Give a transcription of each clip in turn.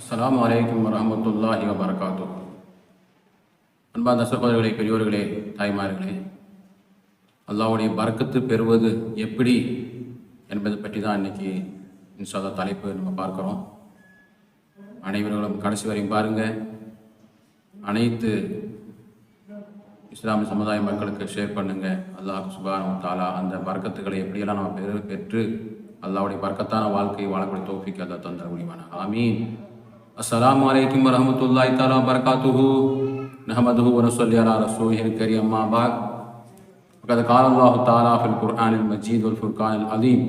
அஸ்லாம் வலைக்கம் வரமத்துல்லாஹி வபரகாத்து. அன்பார்ந்த சகோதரர்களே பெரியோர்களே தாய்மார்களே அல்லாவுடைய பறக்கத்து பெறுவது எப்படி என்பதை பற்றி தான் இன்றைக்கி இன்ஷால்லா தலைப்பு நம்ம பார்க்குறோம். அனைவர்களும் கடைசி வரையும் பாருங்கள் அனைத்து இஸ்லாமிய சமுதாய மக்களுக்கு ஷேர் பண்ணுங்கள் அல்லாஹ் சுபானு தாலா அந்த பறக்கத்துகளை எப்படியெல்லாம் நம்ம பெற்று அல்லாவுடைய பறக்கத்தான வாழ்க்கையை வாழக்கூடிய தோப்பிக்கு அல்லா தந்தர முடியுமான ஆமீன். السلام علیکم ورحمۃ اللہ تعالیٰ وبرکاتہ نحمد ورسلی علی رسول کریم ما بعد. وقد قال اللہ تعالیٰ فی القرآن المجید والفرقان العظیم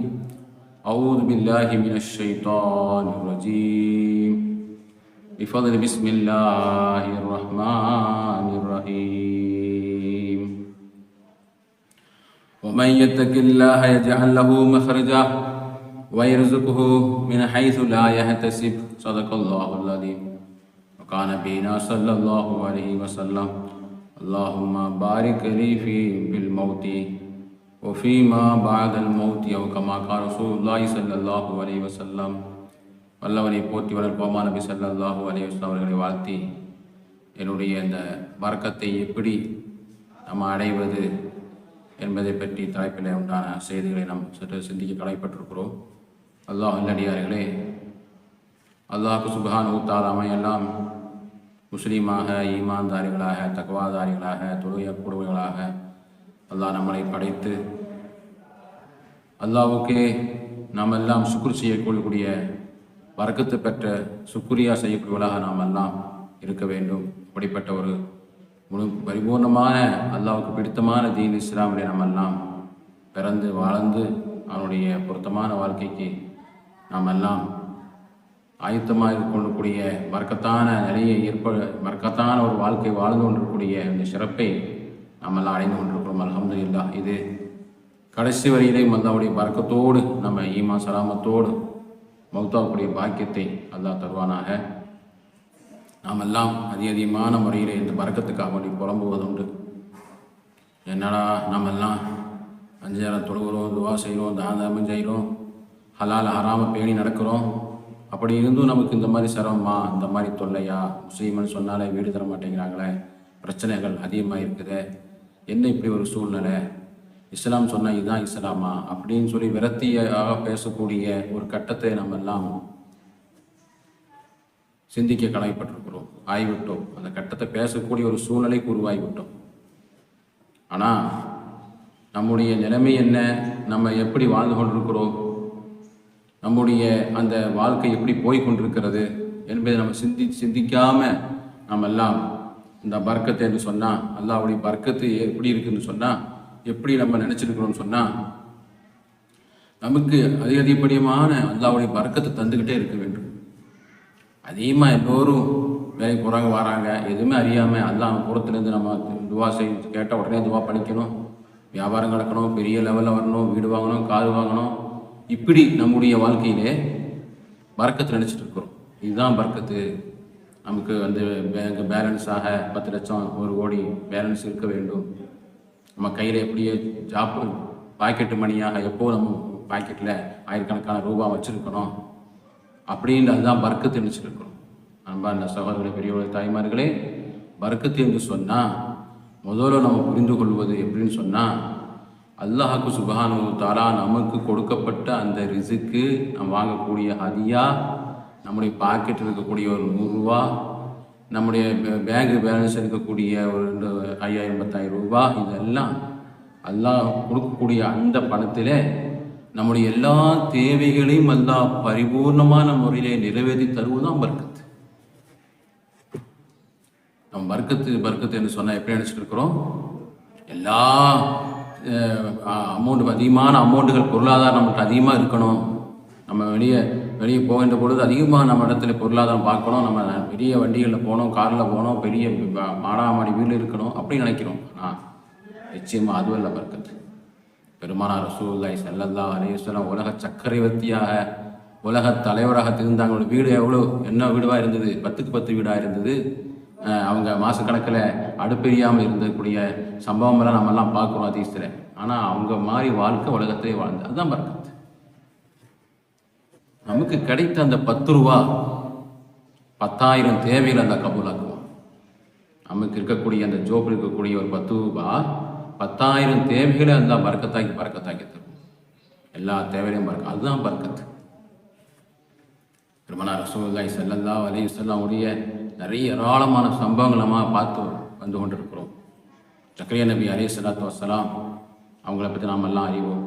أعوذ باللہ من الشیطان الرجیم بفضل بسم اللہ الرحمن الرحیم ومن يتق الله يجعل له مخرجا ويرزقه من حيث لا يحتسب صدق الله العظيم وكان بنا صلى الله عليه وسلم اللهم بارك لي في بالموت وفيما بعد الموت أو كما قال رسول الله صلى الله عليه وسلم வல்லவனை போற்றி வளர்ப்போமா நபி ஸல்லல்லாஹு அலைஹி வஸல்லம் அவர்களை வாழ்த்தி என்னுடைய இந்த வர்க்கத்தை எப்படி நம்ம அடைவது என்பதை பற்றி தலைப்பில் உண்டான செய்திகளை நாம் சற்று சிந்திக்க கடமைப்பட்டிருக்கிறோம் அல்லாஹ் நல்லடியார்களே அல்லாஹு சுபஹான் ஊத்தாலாமை எல்லாம் முஸ்லீமாக ஈமான்தாரிகளாக தக்வாதாரிகளாக தொழுகையக்கூடியவர்களாக அல்லாஹ் நம்மளை படைத்து அல்லாஹ்வுக்கே நாம் எல்லாம் சுக்குர் செய்யக்கூடிய வரக்கத்து பெற்ற சுக்குரியா செய்யக்கூடியவர்களாக நாம் எல்லாம் இருக்க வேண்டும். அப்படிப்பட்ட ஒரு முழு பரிபூர்ணமான அல்லாவுக்கு பிடித்தமான தீன் இஸ்லாமிலே நாம் எல்லாம் பிறந்து வாழ்ந்து அவனுடைய பொருத்தமான வாழ்க்கைக்கு நாம் எல்லாம் ஆயுத்தமாக கொள்ளக்கூடிய மறக்கத்தான நிலையை ஏற்ப மறக்கத்தான ஒரு வாழ்க்கை வாழ்ந்து கொண்டிருக்கக்கூடிய இந்த சிறப்பை நாம் எல்லாம் அடைந்து கொண்டிருக்கிறோம். இல்லா இது கடைசி வரையிலையும் அல்லாவுடைய பறக்கத்தோடு நம்ம ஈமா சலாமத்தோடு மௌத்தாவுடைய பாக்கியத்தை அல்லாஹ் தருவானாக. நாம் எல்லாம் அதிகமான முறையில் இந்த பறக்கத்துக்காக வேண்டி புலம்புவதுண்டு. என்னடா நாம் எல்லாம் அஞ்சு நேரம் தொழுகிறோம் துவா செய்கிறோம் தானம் செய்கிறோம் ஹலால் ஹராம பேணி நடக்கிறோம். அப்படி இருந்தும் நமக்கு இந்த மாதிரி சிரமமா? இந்த மாதிரி தொல்லையா? முஸ்லீம்னு சொன்னாலே வீடு தர மாட்டேங்கிறாங்களே. பிரச்சனைகள் அதிகமாக இருக்குது. என்ன இப்படி ஒரு சூழ்நிலை? இஸ்லாம் சொன்னால் இதுதான் இஸ்லாமா? அப்படின்னு சொல்லி விரத்தியாக பேசக்கூடிய ஒரு கட்டத்தை நம்ம எல்லாம் சிந்திக்க கடமைப்பட்டிருக்கிறோம் ஆய்விட்டோம். அந்த கட்டத்தை பேசக்கூடிய ஒரு சூழ்நிலைக்கு உருவாகிவிட்டோம். ஆனால் நம்முடைய நிலைமை என்ன? நம்ம எப்படி வாழ்ந்து கொண்டிருக்கிறோம்? நம்முடைய அந்த வாழ்க்கை எப்படி போய்கொண்டிருக்கிறது என்பதை நம்ம சிந்தி சிந்திக்காமல் நம்ம எல்லாம் இந்த பர்க்கத்தை என்று சொன்னால் அல்லாவுடைய பர்க்கத்து எப்படி இருக்குன்னு சொன்னால் எப்படி நம்ம நினச்சிருக்கிறோம்னு சொன்னால் நமக்கு அதிக அதிகப்படியமான அல்லாவுடைய பறக்கத்தை தந்துக்கிட்டே இருக்க வேண்டும். அதிகமாக எல்லோரும் வேலைக்கு போகிறாங்க வராங்க எதுவுமே அறியாமல் அல்லாஹ் புறத்துலேருந்து நம்ம துவா செய் கேட்டால் உடனே துவா பண்ணிக்கணும். வியாபாரம் நடக்கணும் பெரிய லெவலில் வரணும் வீடு வாங்கணும் கார் வாங்கணும் இப்படி நம்முடைய வாழ்க்கையிலே பறக்கத்து நினச்சிட்டு இருக்கிறோம். இதுதான் பறக்கத்து. நமக்கு வந்து பேங்க் பேலன்ஸாக பத்து லட்சம் ஒரு கோடி பேலன்ஸ் இருக்க வேண்டும். நம்ம கையில் எப்படியே ஜாப் பாக்கெட்டு மணியாக எப்போ நம்ம பாக்கெட்டில் ஆயிரக்கணக்கான ரூபா வச்சுருக்கணும். அப்படின்றது அதுதான் பர்க்கத்து நினச்சிருக்கிறோம் நம்ம அந்த சகோதரர்களே பெரியவர்கள் தாய்மார்களே பர்க்கத்து என்று சொன்னால் முதல்ல நம்ம புரிந்து கொள்வது எப்படின்னு சொன்னால் அல்லாஹாக்கு சுபஹானு தாலா நமக்கு கொடுக்கப்பட்ட அந்த ரிசுக்கு நம்ம வாங்கக்கூடிய ஹதியா நம்முடைய பாக்கெட்டில் இருக்கக்கூடிய ஒரு நூறுரூவா நம்முடைய பேங்க் பேலன்ஸ் இருக்கக்கூடிய ஒரு ரெண்டு ஐயாயிரம் பத்தாயிரம் ரூபாய் இதெல்லாம் அல்லாஹ் கொடுக்கக்கூடிய அந்த பணத்தில் நம்முடைய எல்லா தேவைகளையும் அல்லாஹ் பரிபூர்ணமான முறையிலே நிறைவேற்றி தருவதுதான் பர்க்கத்து நம்ம பர்க்கத்து பர்க்கத்து என்று சொன்னால் எப்படி நினச்சிட்டு இருக்கிறோம்? எல்லா அமௌண்ட் அதிகமான அமௌண்ட்டுகள் பொருளாதாரம் நம்மகிட்ட அதிகமாக இருக்கணும். நம்ம வெளியே வெளியே போகின்ற பொழுது அதிகமாக நம்ம இடத்துல பொருளாதாரம் பார்க்கணும். நம்ம பெரிய வண்டிகளில் போகணும் காரில் போகணும் பெரிய மாடாமாடி வீடு இருக்கணும் அப்படின்னு நினைக்கிறோம். ஆனால் நிச்சயமாக அதுவல்ல பறக்கிறது. பெருமானார் ரசூல்லாய் செல்லல்லா அலேஸ்வரம் உலக சக்கரவர்த்தியாக உலக தலைவராக திருந்தாங்களோட வீடு எவ்வளோ என்ன வீடுவாக இருந்தது? பத்துக்கு பத்து வீடாக இருந்தது. அவங்க மாதக்கணக்கில் அடுப்பெரியாமல் இருந்தக்கூடிய சம்பவமெல்லாம் நம்மெல்லாம் பார்க்குறோம் அதிகத்தில் ஆனால் அவங்க மாதிரி வாழ்க்கை உலகத்திலே வாழ்ந்து அதுதான் பறக்கத்து நமக்கு கிடைத்த அந்த பத்து ரூபா பத்தாயிரம் தேவையில் அந்த கபூலாக்குவோம். நமக்கு இருக்கக்கூடிய அந்த ஜோப்பில் இருக்கக்கூடிய ஒரு பத்து ரூபா பத்தாயிரம் தேவைகளை அந்த பறக்கத்தாக்கி பறக்கத்தாக்கி தரும் எல்லா தேவையிலையும் பறக்க அதுதான் பறக்கத்து திருமண ரசூலுல்லாஹி ஸல்லல்லாஹு வலையும் வஸல்லம் உடைய நிறைய ஏராளமான சம்பவங்களை நம்ம பார்த்து வந்து கொண்டிருக்கிறோம். சக்கரிய நபி அலே சலாத்து வசலாம் அவங்கள பற்றி நாம் எல்லாம் அறிவோம்.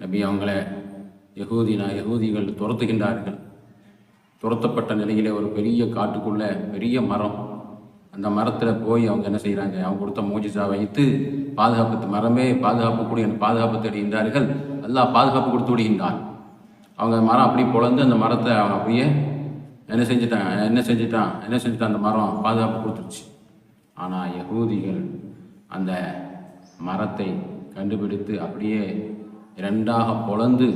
நபி அவங்கள யகூதினா யகூதிகள் துரத்துகின்றார்கள். துரத்தப்பட்ட நிலையிலே ஒரு பெரிய காட்டுக்குள்ளே பெரிய மரம். அந்த மரத்தில் போய் அவங்க என்ன செய்கிறாங்க அவங்க கொடுத்த மோஜிசா வைத்து பாதுகாப்பு மரமே பாதுகாப்பு கூடிய பாதுகாப்பு தேடுகின்றார்கள் அல்லாஹ் பாதுகாப்பு கொடுத்து விடுகின்றான். அவங்க மரம் அப்படி பொழந்து அந்த மரத்தை அவன் அப்படியே என்ன செஞ்சிட்டான்? என்ன செஞ்சிட்டான்? என்ன செஞ்சிட்டான்? அந்த மரம் பாதுகாப்பு கொடுத்துருச்சு. ஆனால் யகூதிகள் அந்த மரத்தை கண்டுபிடித்து அப்படியே இரண்டாக பொழந்து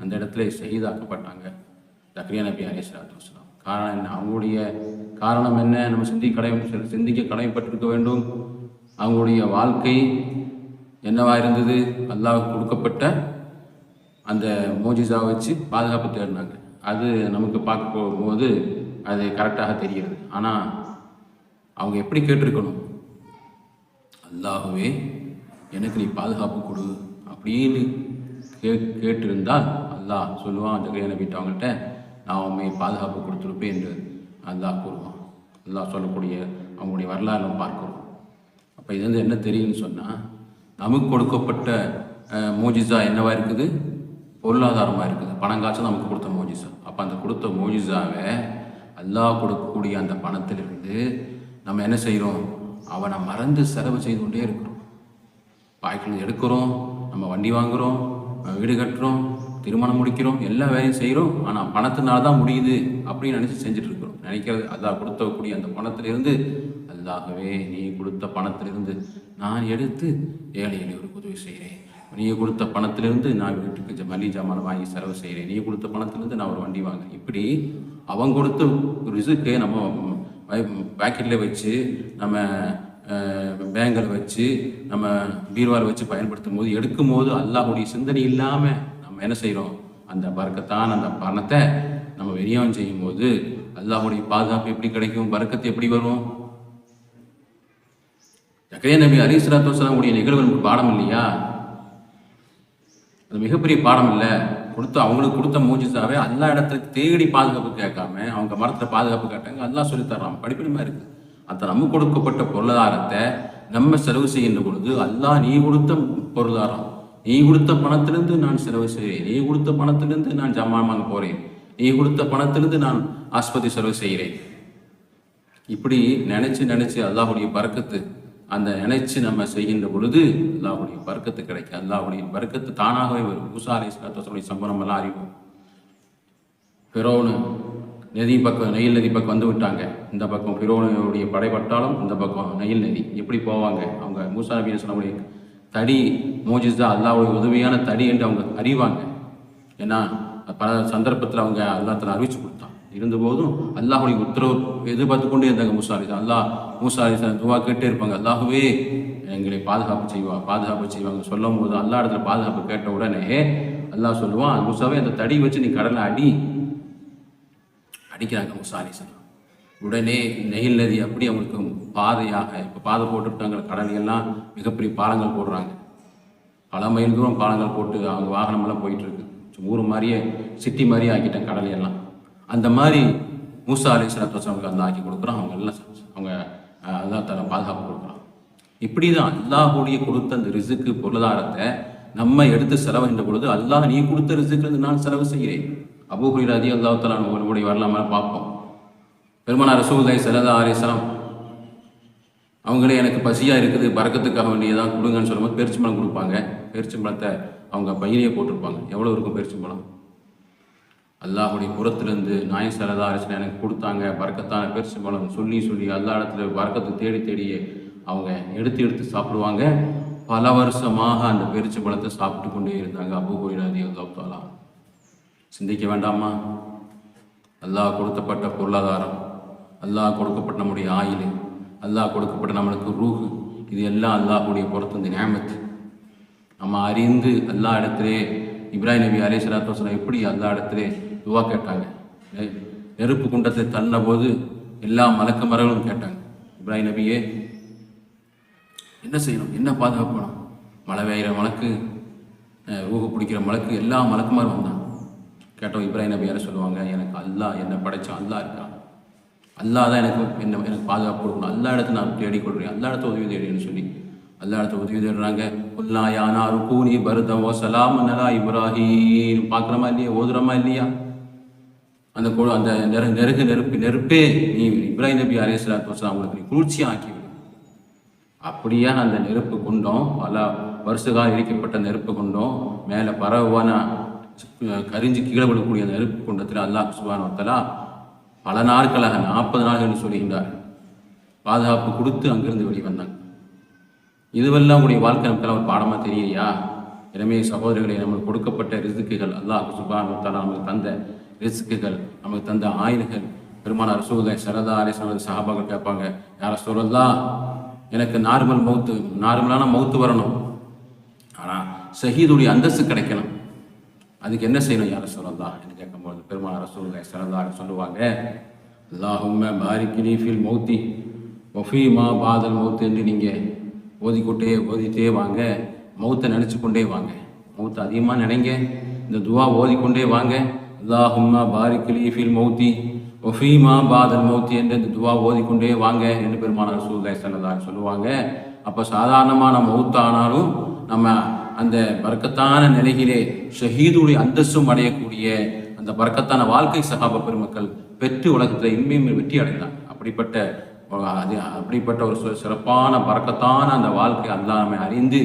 அந்த இடத்துல செய்தாக்கப்பட்டாங்க தக்ரியா நபி அலிஸ்லாத்து வஸ்லாம் காரணம் என்ன? அவங்களுடைய காரணம் என்ன? நம்ம சிந்திக்க கடமை சிந்திக்க கடமைப்பட்டிருக்க வேண்டும். அவங்களுடைய வாழ்க்கை என்னவா இருந்தது அல்லாவுக்கு கொடுக்கப்பட்ட அந்த மோஜிசா வச்சு பாதுகாப்பு தேடினாங்க. அது நமக்கு பார்க்க போகும்போது அது கரெக்டாக தெரிகிறது. ஆனால் அவங்க எப்படி கேட்டிருக்கணும்? அல்லாகவே எனக்கு நீ பாதுகாப்பு கொடு அப்படின்னு கே கேட்டிருந்தால் அல்லாஹ் சொல்லுவான் ஜெகரிய நபிட்டு அவங்கள்ட்ட நான் உண்மை பாதுகாப்பு கொடுத்துருப்பேன் என்று அல்லாஹ் கூறுவான். அல்லாஹ் சொல்லக்கூடிய அவங்களுடைய வரலாறு நம்ம பார்க்கிறோம். அப்போ இது வந்து என்ன தெரியும்னு சொன்னால் நமக்கு கொடுக்கப்பட்ட மூஜிசா என்னவாக என்னவா இருக்குது? பொருளாதாரமாக இருக்குது. பணம் பணங்காய்ச்சல் நமக்கு கொடுத்த மோஜிசா. அப்போ அந்த கொடுத்த மோஜிசாவை அல்லாஹ் கொடுக்கக்கூடிய அந்த பணத்திலிருந்து நம்ம என்ன செய்கிறோம் அவனை மறந்து செலவு செய்து கொண்டே இருக்கிறோம். பாய்க்கில் எடுக்கிறோம் நம்ம வண்டி வாங்குகிறோம் வீடு கட்டுறோம் திருமணம் முடிக்கிறோம் எல்லா வேலையும் செய்கிறோம் ஆனால் பணத்தினால தான் முடியுது அப்படின்னு நினச்சி செஞ்சுட்டு இருக்கிறோம். நினைக்கிறது அல்லாஹ் கொடுத்தக்கூடிய அந்த பணத்திலிருந்து அல்லாகவே நீ கொடுத்த பணத்திலிருந்து நான் எடுத்து ஏழை எளியவருக்கு உதவி செய்கிறேன் நீ கொடுத்த பணத்திலிருந்து நான் வீட்டுக்கு ஜ- மல்லிகை ஜாமான் வாங்கி செலவு செய்கிறேன். நீ கொடுத்த பணத்திலிருந்து நான் ஒரு வண்டி வாங்குறேன். இப்படி அவங்க கொடுத்த ரிசுக்கு நம்ம பேக்கெட்டில் வச்சு நம்ம பேங்கில் வச்சு நம்ம பீர்வால் வச்சு பயன்படுத்தும் போது எடுக்கும் போது அல்லாஹுடைய சிந்தனை இல்லாமல் நம்ம என்ன செய்கிறோம் அந்த பறக்கத்தான் அந்த பணத்தை நம்ம விநியோகம் செய்யும் போது அல்லாஹுடைய பாதுகாப்பு எப்படி கிடைக்கும்? பறக்கத்து எப்படி வரும்? ஜக்கரே நபி அலி சலாத்து வசலாமுடைய நிகழ்வு நமக்கு பாடம் இல்லையா? அது மிகப்பெரிய பாடம் இல்லை. கொடுத்த அவங்களுக்கு கொடுத்த மூஜிசாவே எல்லா இடத்துக்கு தேடி பாதுகாப்பு கேட்காம அவங்க மரத்தில் பாதுகாப்பு கேட்டாங்க அதெல்லாம் சொல்லித்தர்றாங்க படிப்பினமாக இருக்குது அந்த நம்ம கொடுக்கப்பட்ட பொருளாதாரத்தை நம்ம செலவு செய்கின்ற பொழுது அல்லாஹ் நீ கொடுத்த பொருளாதாரம் நீ கொடுத்த பணத்திலிருந்து நான் செலவு செய்கிறேன் நீ கொடுத்த பணத்திலிருந்து நான் ஜாமான் வாங்க போகிறேன் நீ கொடுத்த பணத்திலிருந்து நான் ஆஸ்பத்திரி செலவு செய்கிறேன். இப்படி நினச்சி நினச்சி அல்லாஹுடைய பறக்கத்து அந்த நினைச்சு நம்ம செய்கின்ற பொழுது அல்லாவுடைய வர்க்கத்து கிடைக்கும் அல்லாவுடைய வர்க்கத்து தானாகவே வரும். மூசா அலி இஸ்லாத்துடைய எல்லாம் அறிவோம் பிறோனு நதி பக்கம் நெயில் நதி பக்கம் வந்து விட்டாங்க. இந்த பக்கம் பிறோனுடைய படைப்பட்டாலும் இந்த பக்கம் நெயில் நதி. எப்படி போவாங்க? அவங்க மூசா நபி சொல்லக்கூடிய தடி மோஜிஸ்தா அல்லாவுடைய உதவியான தடி என்று அவங்க அறிவாங்க. ஏன்னா பல சந்தர்ப்பத்தில் அவங்க அல்லாத்தில் அறிவிச்சு கொடுத்தான். இருந்தபோதும் அல்லாஹுடைய உத்தரவு எதிர்பார்த்து கொண்டே இருந்தாங்க. மூசா அலி அல்லாஹ் மூசா அலி துவா கேட்டே இருப்பாங்க. அல்லாஹுவே எங்களை பாதுகாப்பு செய்வா பாதுகாப்பு செய்வாங்க. சொல்லும் போது அல்லா இடத்துல பாதுகாப்பு கேட்ட உடனே அல்லாஹ் சொல்லுவான் மூசாவே அந்த தடி வச்சு நீ கடலை அடி. அடிக்கிறாங்க மூசா அலிசலாம் உடனே நெயில் நதி அப்படி அவங்களுக்கு பாதையாக இப்போ பாதை போட்டுருக்காங்க கடலையெல்லாம் மிகப்பெரிய பாலங்கள் போடுறாங்க. பல மைல் தூரம் பாலங்கள் போட்டு அவங்க வாகனமெல்லாம் போயிட்டுருக்கு ஊர் மாதிரியே சிட்டி மாதிரியே ஆக்கிட்டேன் கடலையெல்லாம். அந்த மாதிரி மூசா அலி சலாத்து அந்த ஆக்கி கொடுக்குறோம் அவங்க எல்லாம் அவங்க அஹ், தர பாதுகாப்பு கொடுக்குறான். இப்படி தான் அல்லாஹுடைய கொடுத்த அந்த ரிசுக்கு பொருளாதாரத்தை நம்ம எடுத்து செலவுகின்ற பொழுது அல்லாஹ் நீ கொடுத்த ரிசுக்கு நான் செலவு செய்கிறேன். அபூஹுரி அதிக அல்லாஹ் தலா உங்களுடைய வரலாம பார்ப்போம். பெருமானார் ரசூலுல்லாஹி ஸல்லல்லாஹு ஆரேசலாம் அவங்களே எனக்கு பசியாக இருக்குது பறக்கத்துக்காக வேண்டியதான் கொடுங்கன்னு சொல்லும்போது பேரிச்சம்பழம் கொடுப்பாங்க. பேரிச்சம்பழத்தை அவங்க பையிலேயே போட்டிருப்பாங்க. எவ்வளோ இருக்கும் பேரிச்சம்பழம்? அல்லாஹுடைய புறத்திலிருந்து நாய் சரதா அரசன் எனக்கு கொடுத்தாங்க. பறக்கத்தான பேரிச்சம்பழம் சொல்லி சொல்லி எல்லா இடத்துல பறக்கத்தை தேடி தேடியே அவங்க எடுத்து எடுத்து சாப்பிடுவாங்க. பல வருஷமாக அந்த பேரிச்சம்பழத்தை சாப்பிட்டு கொண்டே இருந்தாங்க அபு கோயிலாதி அல்லாஹ் சிந்திக்க வேண்டாமா அல்லாஹ் கொடுத்தப்பட்ட பொருளாதாரம் அல்லாஹ் கொடுக்கப்பட்ட நம்முடைய ஆயில் அல்லாஹ் கொடுக்கப்பட்ட நம்மளுக்கு ரூஹு இது எல்லாம் அல்லாஹுடைய பொறுத்து இந்த நியமத்து நம்ம அறிந்து எல்லா இடத்துலே இப்ராஹிம் நபி அலே சலாத்து எப்படி எல்லா இடத்துலே துவா கேட்டாங்க. நெருப்பு குண்டத்தை தன்ன போது எல்லா மலக்க மரங்களும் கேட்டாங்க. இப்ராஹிம் நபியே என்ன செய்யணும்? என்ன பாதுகாப்பணும் மழை பெய்கிற மலக்கு ஊக பிடிக்கிற மலக்கு எல்லா மலக்குமாரும் வந்தாங்க கேட்டோம் இப்ராஹிம் நபி யாரை சொல்லுவாங்க? எனக்கு அல்லாஹ் என்னை படைச்சா அல்லாஹ் இருக்கான் அல்லாஹ் தான் எனக்கு என்ன எனக்கு பாதுகாப்பு கொடுக்கணும். அல்லா இடத்துல நான் தேடி கொடுக்குறேன் அல்லா இடத்த உதவி தேடின்னு சொல்லி. அல்லா இடத்த உதவி தேடுறாங்க. உல்லா யானா ருக்கூனி பருதம் ஓ சலாம் நலா இப்ராஹீம். பார்க்குறமா இல்லையா? ஓதுறமா இல்லையா? அந்த கொ அந்த நெரு நெருகு நெருப்பு நெருப்பே நீ இப்ராஹிம் நபி அலே சலாத்து வஸ்லாம் அவங்களுக்கு நீ குளிர்ச்சியாக்கி விடு. அப்படியே அந்த நெருப்பு கொண்டோம் பல வருஷகாலம் எரிக்கப்பட்ட நெருப்பு கொண்டோம் மேலே பரவான கரிஞ்சு கீழே விடக்கூடிய நெருப்பு கொண்டத்தில் அல்லாஹ் சுபானத்தலா பல நாட்களாக நாற்பது நாட்கள் என்று பாதுகாப்பு கொடுத்து அங்கிருந்து வெளிவந்தாங்க இதுவெல்லாம் உங்களுடைய வாழ்க்கை நமக்கு ஒரு பாடமாக தெரியலையா? எனவே சகோதரர்களை நம்மளுக்கு கொடுக்கப்பட்ட ரிசுக்குகள் அல்லாஹ் சுபானத்தலா நமக்கு தந்த ரிசுக்குகள் நமக்கு தந்த ஆயுள்கள் பெருமானார் ரசூலை சரதா அலை சொன்னது சஹாபாக்கள் கேட்பாங்க யார சொல்லலாம் எனக்கு நார்மல் மவுத்து நார்மலான மவுத்து வரணும். ஆனால் ஷஹீதுடைய அந்தஸ்து கிடைக்கணும். அதுக்கு என்ன செய்யணும் யார சொல்லலாம் என்று கேட்கும்போது பெருமான ரசூலை சரதா சொல்லுவாங்க அல்லாஹும்ம பாரிக்கினி ஃபில் மௌத்தி ஒஃபீமா பாதல் மௌத்து என்று நீங்கள் ஓதிக்கொட்டே ஓதிட்டே வாங்க மௌத்தை நினச்சி கொண்டே வாங்க. மௌத்தை அதிகமாக நினைங்க இந்த துவா ஓதிக்கொண்டே வாங்க. அல்லாஹும்மா பாரிக்கலி ஃபில் மௌத்தி ஒஃபீமா பாதல் மௌத்தி என்ற இந்த துவா ஓதிக்கொண்டே வாங்க என்று பெருமான ரசூலை சல்லல்லாஹு சொல்லுவாங்க. அப்போ சாதாரணமான மௌத்தானாலும் நம்ம அந்த பறக்கத்தான நிலையிலே ஷஹீதுடைய அந்தஸ்தும் அடையக்கூடிய அந்த பறக்கத்தான வாழ்க்கை சகாப பெருமக்கள் பெற்று உலகத்தில் இன்மையும் வெற்றி அடைந்தாங்க. அப்படிப்பட்ட அது அப்படிப்பட்ட ஒரு சிறப்பான பறக்கத்தான அந்த வாழ்க்கை அல்லாமல் அறிந்து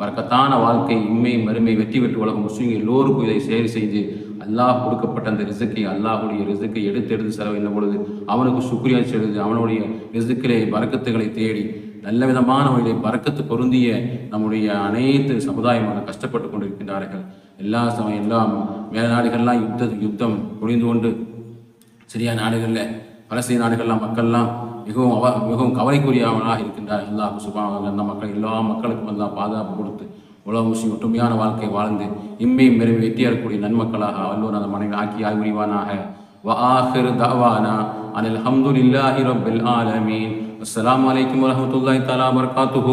பறக்கத்தான வாழ்க்கை இம்மை மறுமை வெற்றி பெற்று உலகம் முஸ்லீம்கள் எல்லோருக்கும் இதை செயல் செய்து அல்லாஹ் கொடுக்கப்பட்ட அந்த ரிசுக்கை அல்லாஹுடைய ரிசுக்கை எடுத்து எடுத்து செலவின பொழுது அவனுக்கு சுக்ரியா செலுது அவனுடைய ரிசுக்கிலே பறக்கத்துகளை தேடி நல்ல விதமான வழியிலே பறக்கத்து பொருந்திய நம்முடைய அனைத்து சமுதாயமாக கஷ்டப்பட்டு கொண்டிருக்கின்றார்கள். எல்லா சமயம் எல்லா மேல்நாடுகள்லாம் யுத்த யுத்தம் புரிந்து கொண்டு சிரியா நாடுகளில் பலஸ்தீன நாடுகள்லாம் மக்கள்லாம் மிகவும் அவ மிகவும் கவலைக்குரியவனாக இருக்கின்றார் எல்லா சுபாவங்கள் அந்த மக்கள் எல்லா மக்களுக்கும் எல்லாம் பாதுகாப்பு கொடுத்து உலக முஸ்லிம் ஒற்றுமையான வாழ்க்கை வாழ்ந்து இம்மையும் மெருமை வெற்றியறக்கூடிய நன்மக்களாக வல்லூர் அந்த மனைவி ஆக்கி ஆய்வுரிவானாக وآخر دعوانا أن الحمد لله رب العالمين السلام عليكم ورحمة الله تعالى وبركاته